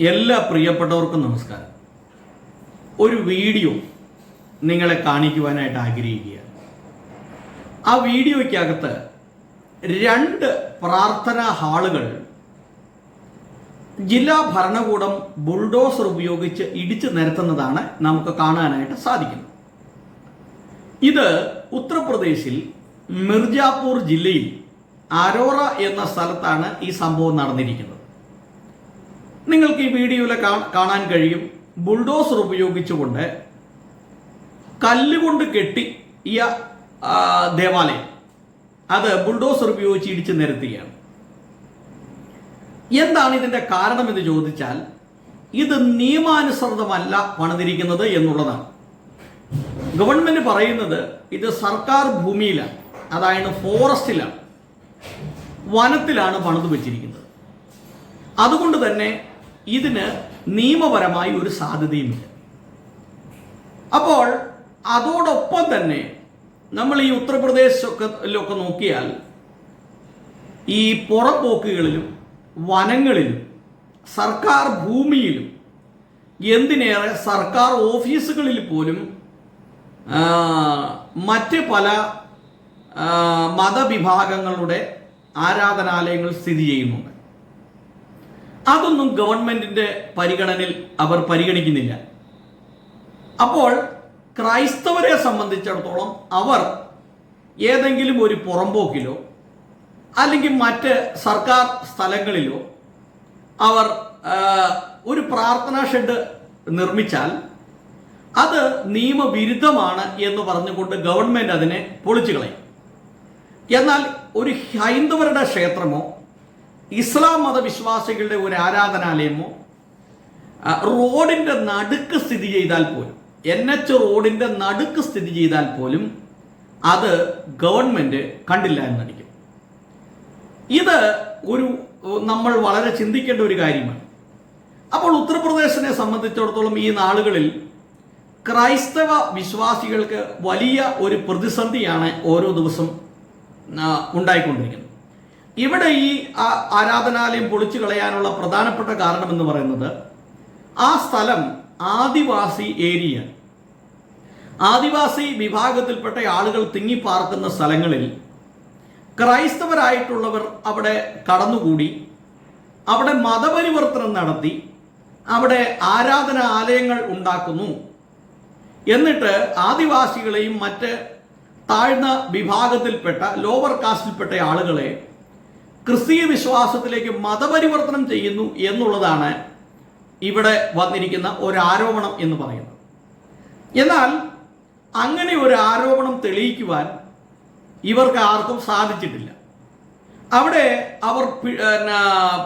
എല്ലാ പ്രിയപ്പെട്ടവർക്കും നമസ്കാരം. ഒരു വീഡിയോ നിങ്ങളെ കാണിക്കുവാനായിട്ട് ആഗ്രഹിക്കുകയാണ്. ആ വീഡിയോയ്ക്കകത്ത് രണ്ട് പ്രാർത്ഥനാ ഹാളുകൾ ജില്ലാ ഭരണകൂടം ബുൾഡോസർ ഉപയോഗിച്ച് ഇടിച്ചു നിരത്തുന്നതാണ് നമുക്ക് കാണാനായിട്ട് സാധിക്കുന്നത്. ഇത് ഉത്തർപ്രദേശിൽ മിർജാപൂർ ജില്ലയിൽ അരോറ എന്ന സ്ഥലത്താണ് ഈ സംഭവം നടന്നിരിക്കുന്നത്. നിങ്ങൾക്ക് ഈ വീഡിയോയിൽ കാണാൻ കഴിയും. ബുൾഡോസർ ഉപയോഗിച്ചുകൊണ്ട് കല്ലുകൊണ്ട് കെട്ടി ഈ ദേവാലയം. അത് ബുൾഡോസർ ഉപയോഗിച്ച് ഇടിച്ചു നിരത്തുകയാണ് എന്താണ് ഇതിന്റെ കാരണം എന്ന് ചോദിച്ചാൽ ഇത് നിയമാനുസൃതമല്ല പണിതിരിക്കുന്നത് എന്നുള്ളതാണ്. ഗവൺമെന്റ് പറയുന്നത് ഇത് സർക്കാർ ഭൂമിയിലാണ് അതായത് ഫോറസ്റ്റിലാണ് വനത്തിലാണ് പണിത് വെച്ചിരിക്കുന്നത് അതുകൊണ്ട് തന്നെ ഇതിന് നിയമപരമായി ഒരു സാധ്യതയുമില്ല. അപ്പോൾ അതോടൊപ്പം തന്നെ നമ്മൾ ഈ ഉത്തർപ്രദേശ് ഒക്കെ നോക്കിയാൽ ഈ പുറപ്പോക്കുകളിലും വനങ്ങളിലും സർക്കാർ ഭൂമിയിലും എന്തിനേറെ സർക്കാർ ഓഫീസുകളിൽ പോലും മറ്റ് പല മതവിഭാഗങ്ങളുടെ ആരാധനാലയങ്ങൾ സ്ഥിതി ചെയ്യുന്നുണ്ട്. അതൊന്നും ഗവൺമെന്റിന്റെ പരിഗണനയിൽ അവർ പരിഗണിക്കുന്നില്ല. അപ്പോൾ ക്രൈസ്തവരെ സംബന്ധിച്ചിടത്തോളം അവർ ഏതെങ്കിലും ഒരു പുറമ്പോക്കിലോ അല്ലെങ്കിൽ മറ്റ് സർക്കാർ സ്ഥലങ്ങളിലോ അവർ ഒരു പ്രാർത്ഥനാ ഷെഡ് നിർമ്മിച്ചാൽ അത് നിയമവിരുദ്ധമാണ് എന്ന് പറഞ്ഞുകൊണ്ട് ഗവൺമെന്റ് അതിനെ പൊളിച്ചു കളയും എന്നാൽ ഒരു ഹൈന്ദവരുടെ ക്ഷേത്രമോ ഇസ്ലാം മതവിശ്വാസികളുടെ ഒരു ആരാധനാലയമോ റോഡിന്റെ നടുക്ക് സ്ഥിതി ചെയ്താൽ പോലും എൻ എച്ച് റോഡിന്റെ നടുക്ക് സ്ഥിതി ചെയ്താൽ പോലും അത് ഗവൺമെന്റ് കണ്ടില്ല എന്നടിക്കും ഇത് ഒരു നമ്മൾ വളരെ ചിന്തിക്കേണ്ട ഒരു കാര്യമാണ്. അപ്പോൾ ഉത്തർപ്രദേശിനെ സംബന്ധിച്ചിടത്തോളം ഈ നാളുകളിൽ ക്രൈസ്തവ വിശ്വാസികൾക്ക് വലിയ ഒരു പ്രതിസന്ധിയാണ് ഓരോ ദിവസം ഉണ്ടായിക്കൊണ്ടിരിക്കുന്നത്. ഇവിടെ ഈ ആരാധനാലയം പൊളിച്ചു കളയാനുള്ള പ്രധാനപ്പെട്ട കാരണം എന്ന് പറയുന്നത് ആ സ്ഥലം ആദിവാസി ഏരിയ. ആദിവാസി വിഭാഗത്തിൽപ്പെട്ട ആളുകൾ തിങ്ങിപ്പാർക്കുന്ന സ്ഥലങ്ങളിൽ ക്രൈസ്തവരായിട്ടുള്ളവർ അവിടെ കടന്നുകൂടി അവിടെ മതപരിവർത്തനം നടത്തി അവിടെ ആരാധനാലയങ്ങൾ ഉണ്ടാക്കുന്നു. എന്നിട്ട് ആദിവാസികളെയും മറ്റ് താഴ്ന്ന വിഭാഗത്തിൽപ്പെട്ട ലോവർ കാസ്റ്റിൽപ്പെട്ട ആളുകളെ ക്രിസ്തീയ വിശ്വാസത്തിലേക്ക് മതപരിവർത്തനം ചെയ്യുന്നു എന്നുള്ളതാണ് ഇവിടെ വന്നിരിക്കുന്ന ഒരു ആരോപണം എന്ന് പറയുന്നത് എന്നാൽ അങ്ങനെ ഒരു ആരോപണം തെളിയിക്കുവാൻ ഇവർക്ക് ആർക്കും സാധിച്ചിട്ടില്ല അവിടെ അവർ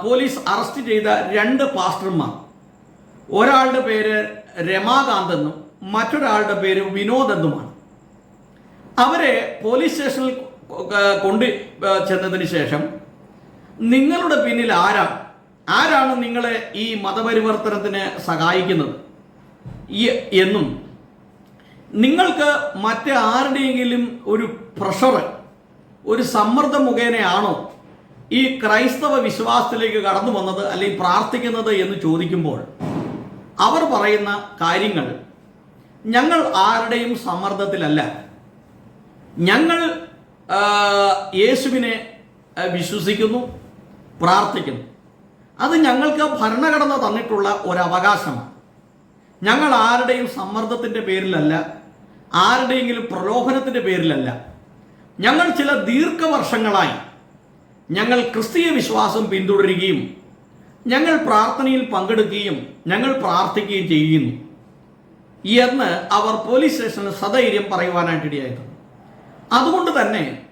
പോലീസ് അറസ്റ്റ് ചെയ്ത രണ്ട് പാസ്റ്റർമാർ ഒരാളുടെ പേര് രമാകാന്ത് എന്നും മറ്റൊരാളുടെ പേര് വിനോദ് എന്നുമാണ് അവരെ പോലീസ് സ്റ്റേഷനിൽ കൊണ്ട് ചെന്നതിന് ശേഷം നിങ്ങളുടെ പിന്നിൽ ആരാണ് ആരാണ് നിങ്ങളെ ഈ മതപരിവർത്തനത്തിന് സഹായിക്കുന്നത്? എന്നും നിങ്ങൾക്ക് മറ്റേ ആരുടെയെങ്കിലും ഒരു പ്രഷർ ഒരു സമ്മർദ്ദം മുഖേനയാണോ ഈ ക്രൈസ്തവ വിശ്വാസത്തിലേക്ക് കടന്നു വന്നത് അല്ലെങ്കിൽ പ്രാർത്ഥിക്കുന്നത് എന്ന് ചോദിക്കുമ്പോൾ അവർ പറയുന്ന കാര്യങ്ങൾ ഞങ്ങൾ ആരുടെയും സമ്മർദ്ദത്തിലല്ല. ഞങ്ങൾ യേശുവിനെ വിശ്വസിക്കുന്നു. പ്രാർത്ഥിക്കുന്നു. അത് ഞങ്ങൾക്ക് ഭരണഘടന തന്നിട്ടുള്ള ഒരവകാശമാണ്. ഞങ്ങൾ ആരുടെയും സമ്മർദ്ദത്തിന്റെ പേരിലല്ല ആരുടെയെങ്കിലും പ്രലോഭനത്തിന്റെ പേരിലല്ല. ഞങ്ങൾ ചില ദീർഘവർഷങ്ങളായി ഞങ്ങൾ ക്രിസ്തീയ വിശ്വാസം പിന്തുടരുകയും ഞങ്ങൾ പ്രാർത്ഥനയിൽ പങ്കെടുക്കുകയും ഞങ്ങൾ പ്രാർത്ഥിക്കുകയും ചെയ്യുന്നു. എന്ന് അവർ പോലീസ് സ്റ്റേഷനിൽ സധൈര്യം പറയുവാനായിട്ടിടയായിട്ടുണ്ട്. അതുകൊണ്ട് തന്നെ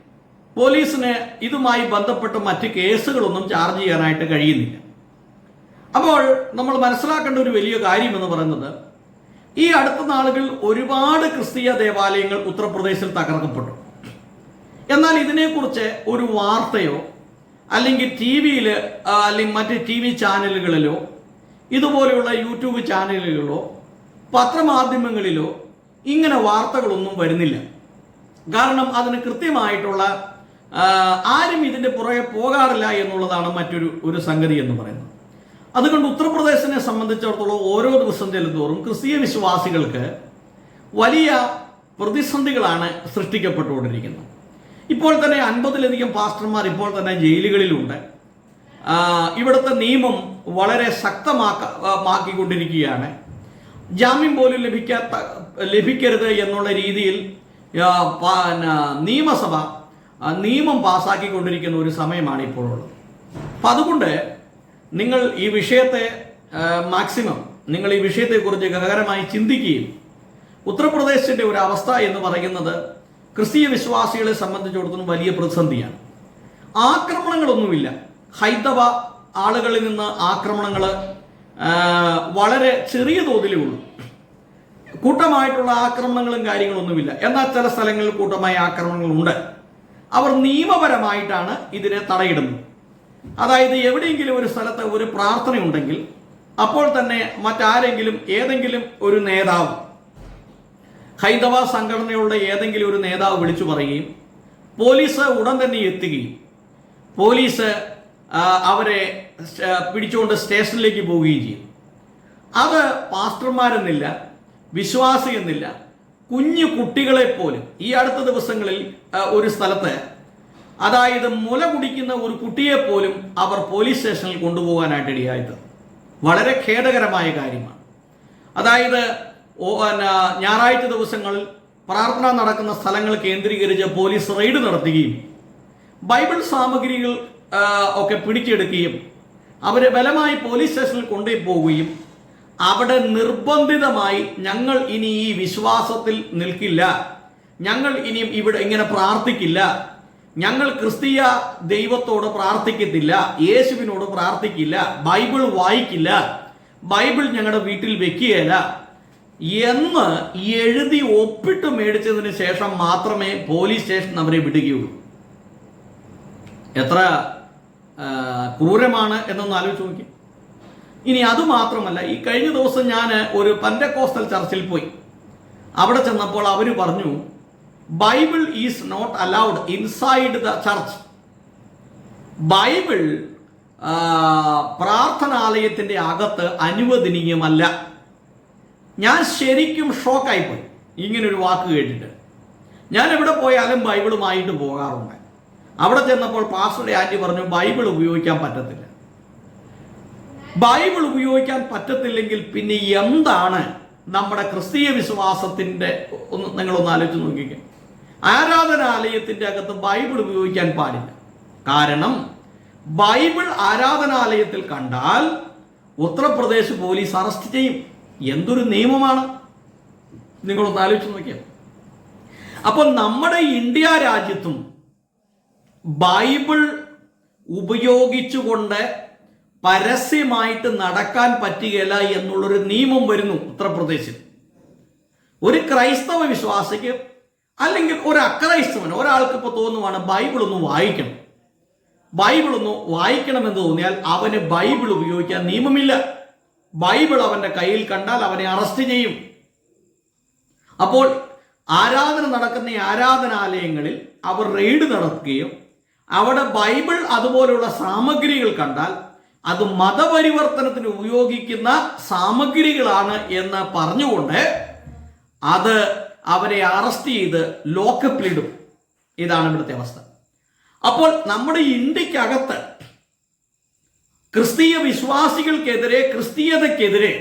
പോലീസിന് ഇതുമായി ബന്ധപ്പെട്ട് മറ്റ് കേസുകളൊന്നും ചാർജ് ചെയ്യാനായിട്ട് കഴിയുന്നില്ല. അപ്പോൾ നമ്മൾ മനസ്സിലാക്കേണ്ട ഒരു വലിയ കാര്യം എന്ന് പറയുന്നത് ഈ അടുത്ത നാളുകളിൽ ഒരുപാട് ക്രിസ്തീയ ദേവാലയങ്ങൾ ഉത്തർപ്രദേശിൽ തകർക്കപ്പെട്ടു. എന്നാൽ ഇതിനെക്കുറിച്ച് ഒരു വാർത്തയോ അല്ലെങ്കിൽ ടി വിയിൽ അല്ലെങ്കിൽ മറ്റ് ടി വി ചാനലുകളിലോ ഇതുപോലെയുള്ള യൂട്യൂബ് ചാനലുകളിലോ പത്രമാധ്യമങ്ങളിലോ ഇങ്ങനെ വാർത്തകളൊന്നും വരുന്നില്ല. കാരണം അതിന് കൃത്യമായിട്ടുള്ള ആരും ഇതിന്റെ പുറകെ പോകാറില്ല എന്നുള്ളതാണ് മറ്റൊരു ഒരു സംഗതി എന്ന് പറയുന്നത്. അതുകൊണ്ട് ഉത്തർപ്രദേശിനെ സംബന്ധിച്ചിടത്തോളം ഓരോ ദിവസം ചെല്ലുന്തോറും ക്രിസ്തീയ വിശ്വാസികൾക്ക് വലിയ പ്രതിസന്ധികളാണ് സൃഷ്ടിക്കപ്പെട്ടുകൊണ്ടിരിക്കുന്നത്. ഇപ്പോൾ തന്നെ അൻപതിലധികം പാസ്റ്റർമാർ ഇപ്പോൾ തന്നെ ജയിലുകളിലുണ്ട്. ഇവിടുത്തെ നിയമം വളരെ ശക്തമാക്ക ആ, മാക്കിക്കൊണ്ടിരിക്കുകയാണ്. ജാമ്യം പോലും ലഭിക്കാത്ത ലഭിക്കരുത് എന്നുള്ള രീതിയിൽ നിയമസഭ നിയമം പാസ്സാക്കിക്കൊണ്ടിരിക്കുന്ന ഒരു സമയമാണ് ഇപ്പോഴുള്ളത്. അപ്പം അതുകൊണ്ട് നിങ്ങൾ ഈ വിഷയത്തെ മാക്സിമം നിങ്ങൾ ഈ വിഷയത്തെക്കുറിച്ച് ഗഹകരമായി ചിന്തിക്കുകയും ഉത്തർപ്രദേശിന്റെ ഒരു അവസ്ഥ എന്ന് പറയുന്നത് ക്രിസ്തീയ വിശ്വാസികളെ സംബന്ധിച്ചിടത്തോളം വലിയ പ്രതിസന്ധിയാണ്. ആക്രമണങ്ങളൊന്നുമില്ല. ഹൈന്ദവ ആളുകളിൽ നിന്ന് ആക്രമണങ്ങൾ വളരെ ചെറിയ തോതിലേ ഉള്ളൂ. കൂട്ടമായിട്ടുള്ള ആക്രമണങ്ങളും കാര്യങ്ങളൊന്നുമില്ല. എന്നാൽ ചില സ്ഥലങ്ങളിൽ കൂട്ടമായ ആക്രമണങ്ങളുണ്ട്. അവർ നിയമപരമായിട്ടാണ് ഇതിനെ തടയിടുന്നത്. അതായത് എവിടെയെങ്കിലും ഒരു സ്ഥലത്ത് ഒരു പ്രാർത്ഥന ഉണ്ടെങ്കിൽ അപ്പോൾ തന്നെ മറ്റാരെങ്കിലും ഏതെങ്കിലും ഒരു നേതാവ് ഹൈന്ദവ സംഘടനയുടെ ഏതെങ്കിലും ഒരു നേതാവ് വിളിച്ചു പറയുകയും പോലീസ് ഉടൻ തന്നെ എത്തുകയും പോലീസ് അവരെ പിടിച്ചുകൊണ്ട് സ്റ്റേഷനിലേക്ക് പോവുകയും ചെയ്യും. അത് പാസ്റ്റർമാരെന്നില്ല വിശ്വാസി എന്നില്ല കുഞ്ഞു കുട്ടികളെ പോലും ഈ അടുത്ത ദിവസങ്ങളിൽ ഒരു സ്ഥലത്ത് അതായത് മുല കുടിക്കുന്ന ഒരു കുട്ടിയെ പോലും അവർ പോലീസ് സ്റ്റേഷനിൽ കൊണ്ടുപോകാനായിട്ട് ഇടയായത്. വളരെ ഖേദകരമായ കാര്യമാണ്. അതായത് ഞായറാഴ്ച ദിവസങ്ങളിൽ പ്രാർത്ഥന നടക്കുന്ന സ്ഥലങ്ങൾ കേന്ദ്രീകരിച്ച് പോലീസ് റെയ്ഡ് നടത്തുകയും ബൈബിൾ സാമഗ്രികൾ ഒക്കെ പിടിച്ചെടുക്കുകയും അവരെ ബലമായി പോലീസ് സ്റ്റേഷനിൽ കൊണ്ടുപോവുകയും പോവുകയും അവിടെ നിർബന്ധിതമായി ഞങ്ങൾ ഇനി ഈ വിശ്വാസത്തിൽ നിൽക്കില്ല. ഞങ്ങൾ ഇനിയും ഇവിടെ ഇങ്ങനെ പ്രാർത്ഥിക്കില്ല. ഞങ്ങൾ ക്രിസ്തീയ ദൈവത്തോട് പ്രാർത്ഥിക്കത്തില്ല. യേശുവിനോട് പ്രാർത്ഥിക്കില്ല. ബൈബിൾ വായിക്കില്ല. ബൈബിൾ ഞങ്ങളുടെ വീട്ടിൽ വെക്കുകയില്ല. എന്ന് എഴുതി ഒപ്പിട്ട് മേടിച്ചതിന് ശേഷം മാത്രമേ പോലീസ് സ്റ്റേഷൻ അവരെ വിടുകയുള്ളൂ. എത്ര ക്രൂരമാണ് എന്നൊന്ന് ആലോചിച്ച് നോക്കി ഇനി അതുമാത്രമല്ല ഈ കഴിഞ്ഞ ദിവസം ഞാൻ ഒരു പന്തക്കോസ്റ്റൽ ചർച്ചിൽ പോയി. അവിടെ ചെന്നപ്പോൾ അവർ പറഞ്ഞു Bible is not allowed inside the church Bible പ്രാർത്ഥനാലയത്തിന്റെ അകത്ത് അനുവദനീയമല്ല. ഞാൻ ശരിക്കും ഷോക്കായിപ്പോയി. ഇങ്ങനൊരു വാക്ക് കേട്ടിട്ട്. ഞാൻ എവിടെ പോയാലും ബൈബിളുമായിട്ട് പോകാറുണ്ട്. അവിടെ ചെന്നപ്പോൾ പാസ്റ്ററുടെ ആന്റി പറഞ്ഞു ബൈബിൾ ഉപയോഗിക്കാൻ പറ്റത്തില്ല. ബൈബിൾ ഉപയോഗിക്കാൻ പറ്റത്തില്ലെങ്കിൽ പിന്നെ എന്താണ് നമ്മുടെ ക്രിസ്തീയ വിശ്വാസത്തിന്റെ ഒന്ന് നിങ്ങളൊന്ന് ആലോചിച്ച് നോക്കിക്കാം. ആരാധനാലയത്തിന്റെ അകത്ത് ബൈബിൾ ഉപയോഗിക്കാൻ പാടില്ല. കാരണം ബൈബിൾ ആരാധനാലയത്തിൽ കണ്ടാൽ ഉത്തർപ്രദേശ് പോലീസ് അറസ്റ്റ് ചെയ്യും. എന്തൊരു നിയമമാണ്? നിങ്ങളൊന്ന് ആലോചിച്ച് നോക്കിയാൽ അപ്പോൾ നമ്മുടെ ഇന്ത്യ രാജ്യത്തും ബൈബിൾ ഉപയോഗിച്ചുകൊണ്ട് പരസ്യമായിട്ട് നടക്കാൻ പറ്റുകയില്ല എന്നുള്ളൊരു നിയമം വരുന്നു ഉത്തർപ്രദേശിൽ. ഒരു ക്രൈസ്തവ വിശ്വാസിക്ക് അല്ലെങ്കിൽ ഒരു അക്രൈസ്തവന് ഒരാൾക്ക് ഇപ്പോൾ തോന്നുവാണ് ബൈബിൾ ഒന്ന് വായിക്കണം. ബൈബിൾ ഒന്ന് വായിക്കണമെന്ന് തോന്നിയാൽ അവന് ബൈബിൾ ഉപയോഗിക്കാൻ നിയമമില്ല. ബൈബിൾ അവന്റെ കയ്യിൽ കണ്ടാൽ അവനെ അറസ്റ്റ് ചെയ്യും. അപ്പോൾ ആരാധന നടക്കുന്ന ആരാധനാലയങ്ങളിൽ അവർ റെയ്ഡ് നടത്തുകയും അവിടെ ബൈബിൾ അതുപോലുള്ള സാമഗ്രികൾ കണ്ടാൽ അത് മതപരിവർത്തനത്തിന് ഉപയോഗിക്കുന്ന സാമഗ്രികളാണ് എന്ന് പറഞ്ഞുകൊണ്ട് അത് അവരെ അറസ്റ്റ് ചെയ്ത് ലോക്കപ്പിലിടും ഇതാണ് ഇവിടുത്തെ അവസ്ഥ. അപ്പോൾ നമ്മുടെ ഇന്ത്യക്കകത്ത് ക്രിസ്തീയ വിശ്വാസികൾക്കെതിരെ ക്രിസ്തീയതയ്ക്കെതിരെ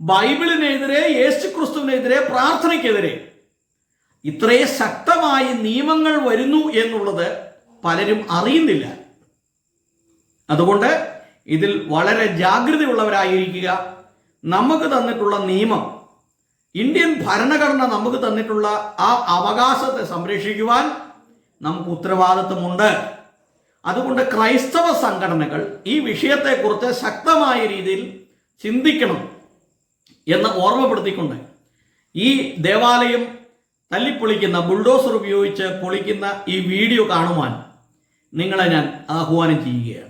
ബൈബിളിനെതിരെ യേശുക്രിസ്തുവിനെതിരെ പ്രാർത്ഥനയ്ക്കെതിരെ ഇത്രയും ശക്തമായ നിയമങ്ങൾ വരുന്നു എന്നുള്ളത് പലരും അറിയുന്നില്ല. അതുകൊണ്ട് ഇതിൽ വളരെ ജാഗ്രതയുള്ളവരായിരിക്കുക. നമുക്ക് തന്നിട്ടുള്ള നിയമം ഇന്ത്യൻ ഭരണഘടന നമുക്ക് തന്നിട്ടുള്ള ആ അവകാശത്തെ സംരക്ഷിക്കുവാൻ നമുക്ക് ഉത്തരവാദിത്വമുണ്ട്. അതുകൊണ്ട് ക്രൈസ്തവ സംഘടനകൾ ഈ വിഷയത്തെക്കുറിച്ച് ശക്തമായ രീതിയിൽ ചിന്തിക്കണം എന്ന് ഓർമ്മപ്പെടുത്തിക്കൊണ്ട് ഈ ദേവാലയം തല്ലിപ്പൊളിക്കുന്ന ബുൾഡോസർ ഉപയോഗിച്ച് പൊളിക്കുന്ന ഈ വീഡിയോ കാണുവാൻ നിങ്ങളെ ഞാൻ ആഹ്വാനം ചെയ്യുകയാണ്.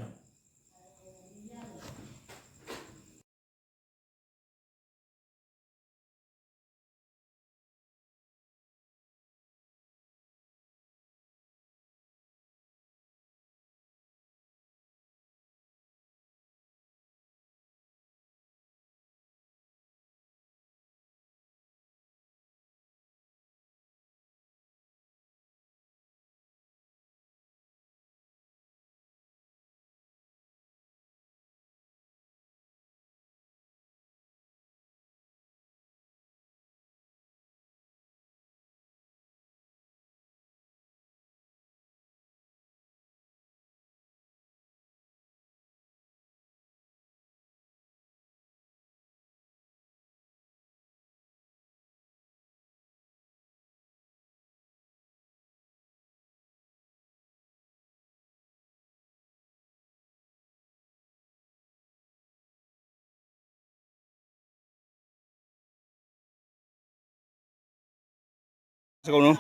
कौनो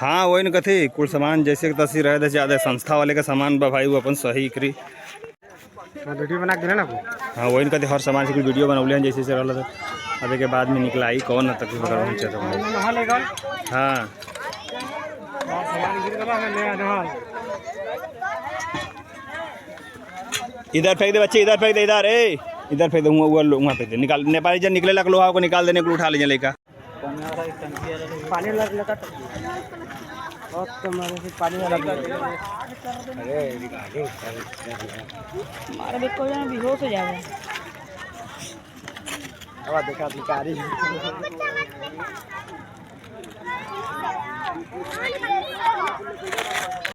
हाँ। वही न कथी कुल सामान जैसे तसी रहे ज़्यादा संस्था वाले का सामान बा भाई वो अपन सही करी। वीडियो बना के ना हाँ वही न कथी हर सामान से कुछ वीडियो बनौले हैं जैसे से रहल। अभी के बाद में निकला आई कौन न तकलीफ़ कर हम चाहते हैं। इधर फेंक दे बच्चे, इधर फेंक दे, इधर, ए। इधर फेंक दे वहाँ वहाँ फेंक दे। निकाल, नेपाली जब निकले लग लोहा को निकाल देने को उठा लीजिए लेकर।